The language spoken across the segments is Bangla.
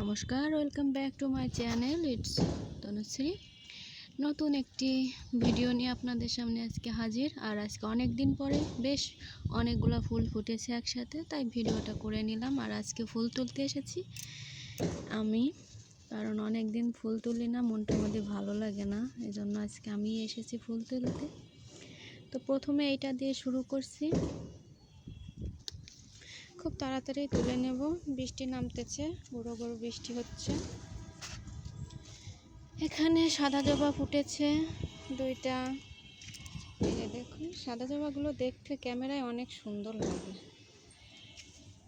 নমস্কার welcome back to my channel it's Tanushree নতুন একটি ভিডিও নিয়ে আপনাদের সামনে আজকে হাজির। আর আজকে অনেক দিন পরে বেশ অনেকগুলো ফুল ফুটেছে একসাথে, তাই ভিডিওটা করে নিলাম। আর আজকে ফুল তুলতে এসেছি আমি, কারণ অনেক দিন ফুল তুলি না মনটার মধ্যে ভালো লাগে না এই জন্য আজকে আমি এসেছি ফুল তুলতে। তো প্রথমে এইটা দিয়ে শুরু করছি। খুব তাড়াতাড়ি তুলে নেব। বৃষ্টি নামতেছে বড় বড় বৃষ্টি হচ্ছে। এখানে সাদা জবা ফুটেছে দুইটা। এই যে দেখুন, সাদা জবাগুলো দেখতে ক্যামেরায় অনেক সুন্দর লাগে।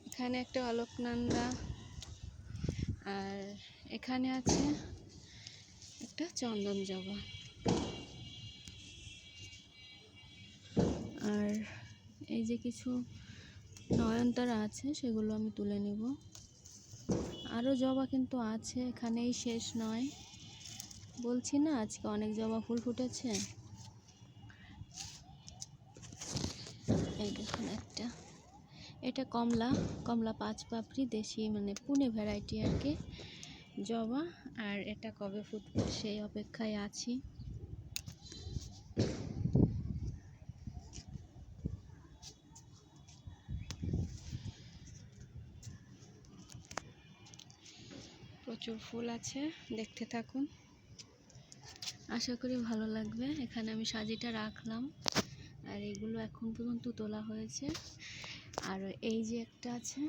এখানে একটা অলোকনন্দা আর এখানে আছে একটা চন্দন জবা। আর এই যে কিছু নয়নতারা আছে, সেগুলো আমি তুলে নেব। আরও জবা কিন্তু আছে, এখানেই শেষ নয়। বলছি না, আজকে অনেক জবা ফুল ফুটেছে। এই দেখুন একটা। এটা কমলা কমলা পাঁচ পাপড়ি, দেশি মানে পুনে ভ্যারাইটি আর কি জবা। আর এটা কবে ফুটবে সেই অপেক্ষায় আছি। প্রচুর ফুল আছে, দেখতে থাকুন। আশা করি ভালো লাগবে। এখানে আমি সাজিটা রাখলাম। আর এগুলো এখন পর্যন্ত তোলা হয়েছে। আর এই যে একটা আছে,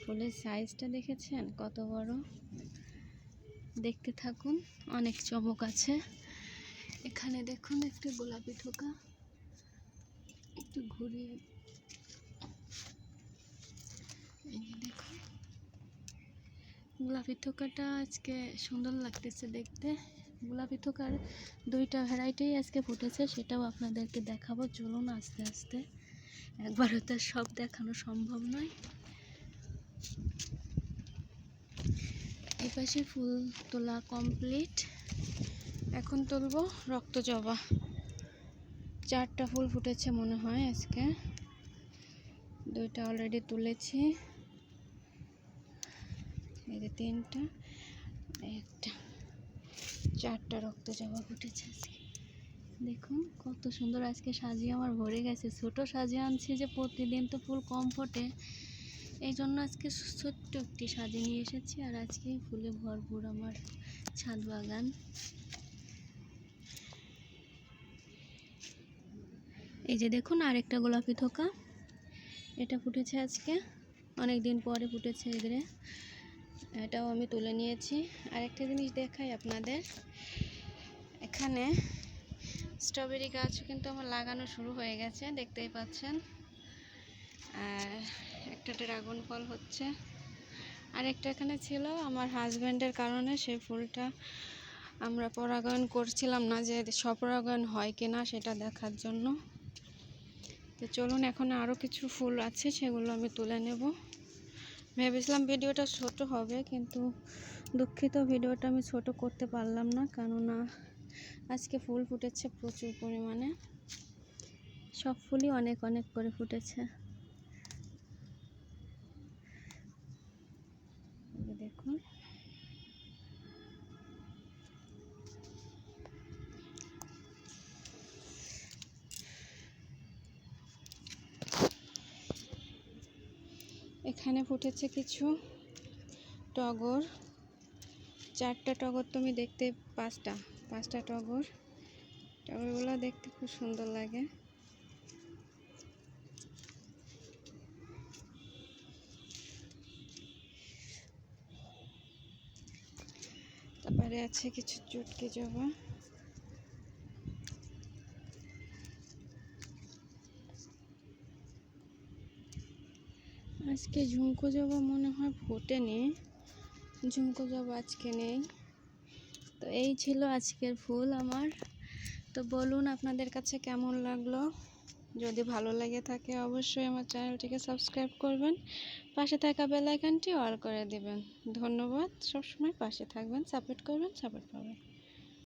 ফুলের সাইজটা দেখেছেন? কত বড়? দেখতে থাকুন, অনেক চমক আছে। এখানে দেখুন একটা গোলাপি ঠোকা একটু ঘুরিয়ে এই যে দেখুন গোলাপি থোকাটা আজকে সুন্দর লাগতেছে দেখতে। গোলাপি থোকার দুইটা ভ্যারাইটি আজকে ফুটেছে, সেটাও আপনাদেরকে দেখাবো। চলুন আস্তে আস্তে। একবারও তো সব দেখানো সম্ভব নয়। এই পাশে ফুল তোলা কমপ্লিট। এখন তুলবো রক্ত জবা। চারটা ফুল ফুটেছে মনে হয় আজকে। দুইটা অলরেডি তুলেছি। এই যে তিনটা, একটা, চারটা রক্ত জবা ফুটেছে আজকে। দেখুন কত সুন্দর আজকে সাজিয়ে আমার ভরে গেছে। ছোট সাজিয়ে আনছি যে প্রতিদিন তো ফুল কম ফোটে। এই জন্য আজকে ছোট্ট একটি সাজিয়ে নিয়ে এসেছি আর আজকে ফুলে ভরপুর আমার ছাদ বাগান। এই যে দেখুন আরেকটা গোলাপি থোকা। এটা ফুটেছে আজকে। অনেক দিন পরে ফুটেছে এদের এটাও আমি তুলে নিয়েছি। আরেকটা জিনিস দেখাই আপনাদের। এখানে স্ট্রবেরি গাছ কিন্তু আমার লাগানো শুরু হয়ে গেছে, দেখতেই পাচ্ছেন। আর একটা ড্রাগন ফল হচ্ছে। আরেকটা এখানে ছিল আমার হাজব্যান্ডের কারণে সেই ফুলটা আমরা পরাগায়ন করছিলাম না যে স্বপরাগায়ন হয় কিনা সেটা দেখার জন্য। তো চলুন, এখন আরও কিছু ফুল আছে, সেগুলো আমি তুলে নেব। ভেবেছিলাম ভিডিওটা ছোট হবে, কিন্তু দুঃখিত ভিডিওটা আমি ছোট করতে পারলাম না, কেননা আজকে ফুল ফুটেছে প্রচুর পরিমাণে। সব ফুলই অনেক অনেক করে ফুটেছে। এখানে ফুটেছে কিছু টগর। চারটা টগর তুমি দেখতে পাঁচটা পাঁচটা টগর। টগরগুলো দেখতে খুব সুন্দর লাগে। তারপরে আছে কিছু চুটকি জবা। আজকে ঝুমকো জবা মনে হয় ফোটেনি। ঝুমকো জবা আজকে নেই। তো এই ছিল আজকের ফুল আমার। তো বলুন আপনাদের কাছে কেমন লাগল? যদি ভালো লাগে থাকে অবশ্যই আমার চ্যানেলটিকে সাবস্ক্রাইব করবেন। পাশে থাকা বেলাইকানটি অল করে দেবেন। ধন্যবাদ। সবসময় পাশে থাকবেন, সাপোর্ট করবেন, সাপোর্ট পাবেন।